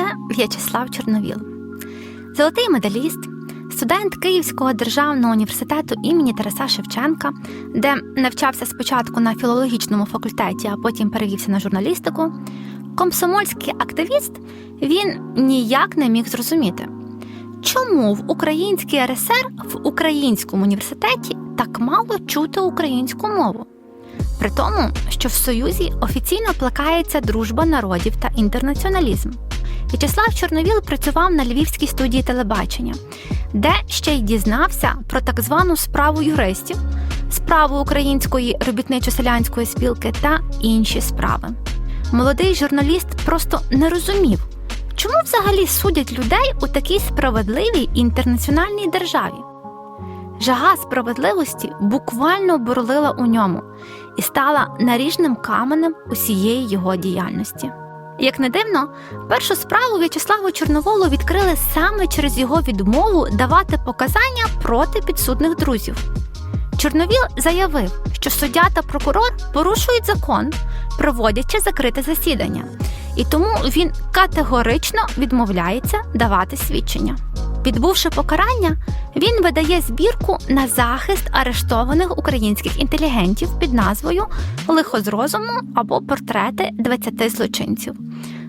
це В'ячеслав Чорновіл, золотий медаліст, студент Київського державного університету імені Тараса Шевченка, де навчався спочатку на філологічному факультеті, а потім перевівся на журналістику. Комсомольський активіст він ніяк не міг зрозуміти, чому в Українській РСР в українському університеті так мало чути українську мову. При тому, що в Союзі офіційно плекається дружба народів та інтернаціоналізм. В'ячеслав Чорновіл працював на Львівській студії телебачення, де ще й дізнався про так звану справу юристів, справу української робітничо-селянської спілки та інші справи. Молодий журналіст просто не розумів, чому взагалі судять людей у такій справедливій інтернаціональній державі. Жага справедливості буквально бурлила у ньому і стала наріжним каменем усієї його діяльності. Як не дивно, першу справу В'ячеславу Чорноволу відкрили саме через його відмову давати показання проти підсудних друзів. Чорновіл заявив, що суддя та прокурор порушують закон, проводячи закрите засідання, і тому він категорично відмовляється давати свідчення. Відбувши покарання, він видає збірку на захист арештованих українських інтелігентів під назвою Лихо з розуму або портрети 20 злочинців,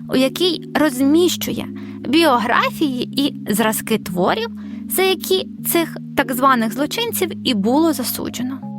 у якій розміщує біографії і зразки творів, за які цих так званих злочинців і було засуджено.